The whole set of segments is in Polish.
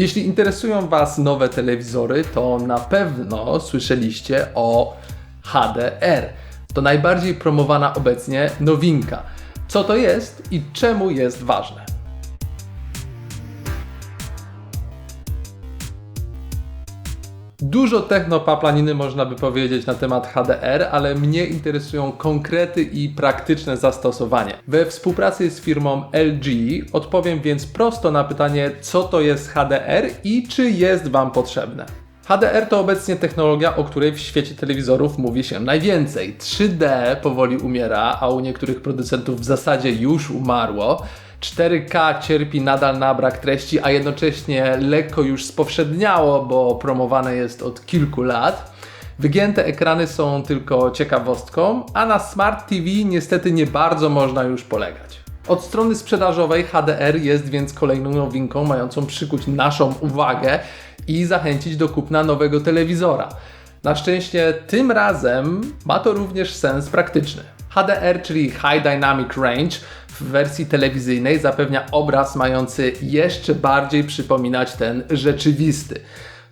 Jeśli interesują Was nowe telewizory, to na pewno słyszeliście o HDR. To najbardziej promowana obecnie nowinka. Co to jest i czemu jest ważne? Dużo technopaplaniny można by powiedzieć na temat HDR, ale mnie interesują konkrety i praktyczne zastosowanie. We współpracy z firmą LG odpowiem więc prosto na pytanie, co to jest HDR i czy jest Wam potrzebne. HDR to obecnie technologia, o której w świecie telewizorów mówi się najwięcej. 3D powoli umiera, a u niektórych producentów w zasadzie już umarło. 4K cierpi nadal na brak treści, a jednocześnie lekko już spowszedniało, bo promowane jest od kilku lat. Wygięte ekrany są tylko ciekawostką, a na Smart TV niestety nie bardzo można już polegać. Od strony sprzedażowej HDR jest więc kolejną nowinką mającą przykuć naszą uwagę i zachęcić do kupna nowego telewizora. Na szczęście tym razem ma to również sens praktyczny. HDR, czyli High Dynamic Range, w wersji telewizyjnej zapewnia obraz mający jeszcze bardziej przypominać ten rzeczywisty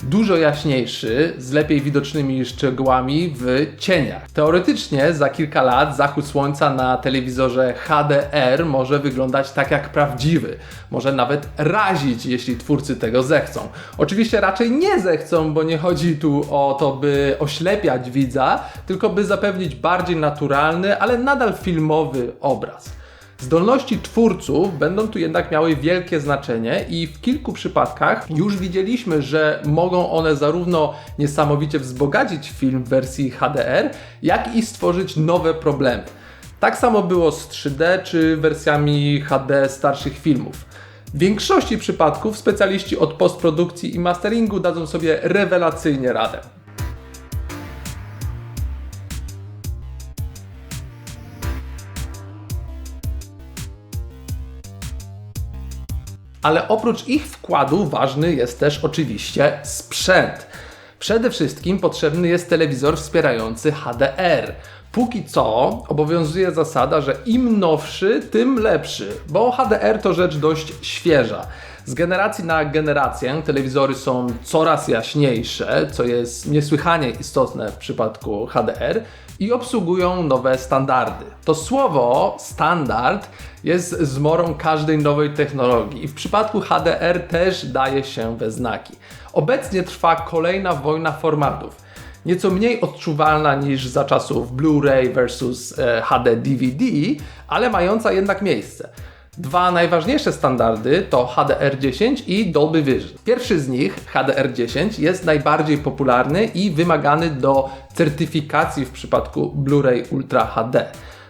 dużo jaśniejszy, z lepiej widocznymi szczegółami w cieniach. Teoretycznie za kilka lat zachód słońca na telewizorze HDR może wyglądać tak jak prawdziwy, może nawet razić, jeśli twórcy tego zechcą. Oczywiście raczej nie zechcą, bo nie chodzi tu o to, by oślepiać widza, tylko by zapewnić bardziej naturalny, ale nadal filmowy obraz. Zdolności twórców będą tu jednak miały wielkie znaczenie i w kilku przypadkach już widzieliśmy, że mogą one zarówno niesamowicie wzbogacić film w wersji HDR, jak i stworzyć nowe problemy. Tak samo było z 3D czy wersjami HD starszych filmów. W większości przypadków specjaliści od postprodukcji i masteringu dadzą sobie rewelacyjnie radę. Ale oprócz ich wkładu ważny jest też oczywiście sprzęt. Przede wszystkim potrzebny jest telewizor wspierający HDR. Póki co obowiązuje zasada, że im nowszy, tym lepszy, bo HDR to rzecz dość świeża. Z generacji na generację telewizory są coraz jaśniejsze, co jest niesłychanie istotne w przypadku HDR i obsługują nowe standardy. To słowo standard jest zmorą każdej nowej technologii i w przypadku HDR też daje się we znaki. Obecnie trwa kolejna wojna formatów. Nieco mniej odczuwalna niż za czasów Blu-ray versus e, HD DVD, ale mająca jednak miejsce. Dwa najważniejsze standardy to HDR10 i Dolby Vision. Pierwszy z nich, HDR10, jest najbardziej popularny i wymagany do certyfikacji w przypadku Blu-ray Ultra HD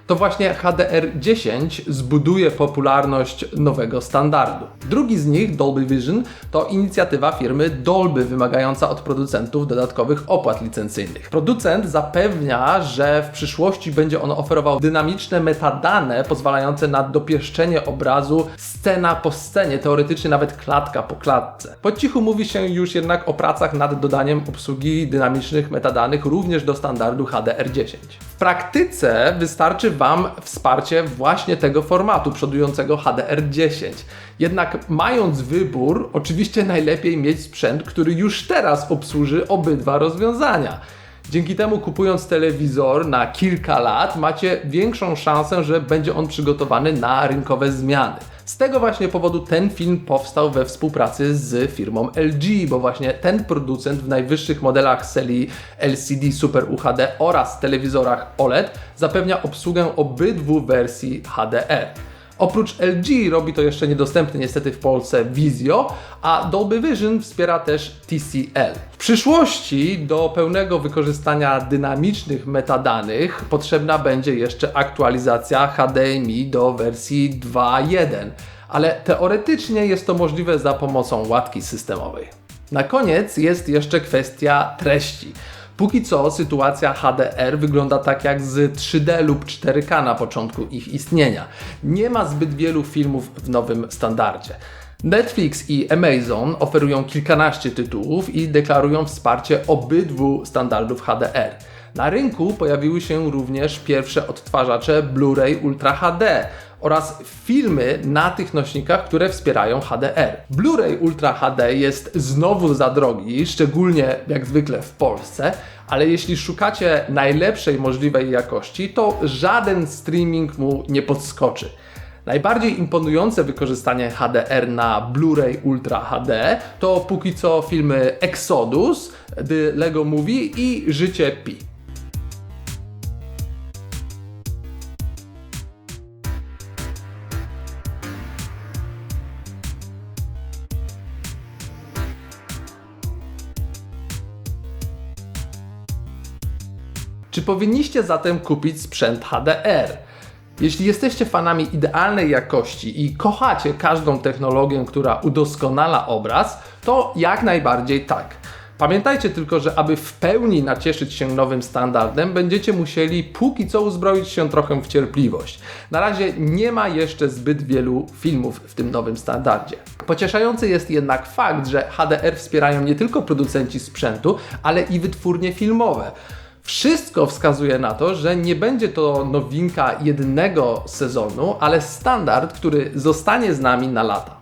to właśnie HDR10 zbuduje popularność nowego standardu. Drugi z nich, Dolby Vision, to inicjatywa firmy Dolby wymagająca od producentów dodatkowych opłat licencyjnych. Producent zapewnia, że w przyszłości będzie on oferował dynamiczne metadane pozwalające na dopieszczenie obrazu scena po scenie, teoretycznie nawet klatka po klatce. Po cichu mówi się już jednak o pracach nad dodaniem obsługi dynamicznych metadanych również do standardu HDR10. Praktyce wystarczy Wam wsparcie właśnie tego formatu przodującego HDR10. Jednak mając wybór, oczywiście najlepiej mieć sprzęt, który już teraz obsłuży obydwa rozwiązania. Dzięki temu kupując telewizor na kilka lat macie większą szansę, że będzie on przygotowany na rynkowe zmiany. Z tego właśnie powodu ten film powstał we współpracy z firmą LG, bo właśnie ten producent w najwyższych modelach serii LCD Super UHD oraz telewizorach OLED zapewnia obsługę obydwu wersji HDR. Oprócz LG robi to jeszcze niedostępny niestety w Polsce Vizio, a Dolby Vision wspiera też TCL. W przyszłości do pełnego wykorzystania dynamicznych metadanych potrzebna będzie jeszcze aktualizacja HDMI do wersji 2.1, ale teoretycznie jest to możliwe za pomocą łatki systemowej. Na koniec jest jeszcze kwestia treści. Póki co sytuacja HDR wygląda tak jak z 3D lub 4K na początku ich istnienia. Nie ma zbyt wielu filmów w nowym standardzie. Netflix i Amazon oferują kilkanaście tytułów i deklarują wsparcie obydwu standardów HDR. Na rynku pojawiły się również pierwsze odtwarzacze Blu-ray Ultra HD oraz filmy na tych nośnikach, które wspierają HDR. Blu-ray Ultra HD jest znowu za drogi, szczególnie jak zwykle w Polsce, ale jeśli szukacie najlepszej możliwej jakości, to żaden streaming mu nie podskoczy. Najbardziej imponujące wykorzystanie HDR na Blu-ray Ultra HD to póki co filmy Exodus, The Lego Movie i Życie Pi. Czy powinniście zatem kupić sprzęt HDR? Jeśli jesteście fanami idealnej jakości i kochacie każdą technologię, która udoskonala obraz, to jak najbardziej tak. Pamiętajcie tylko, że aby w pełni nacieszyć się nowym standardem, będziecie musieli póki co uzbroić się trochę w cierpliwość. Na razie nie ma jeszcze zbyt wielu filmów w tym nowym standardzie. Pocieszający jest jednak fakt, że HDR wspierają nie tylko producenci sprzętu, ale i wytwórnie filmowe. Wszystko wskazuje na to, że nie będzie to nowinka jednego sezonu, ale standard, który zostanie z nami na lata.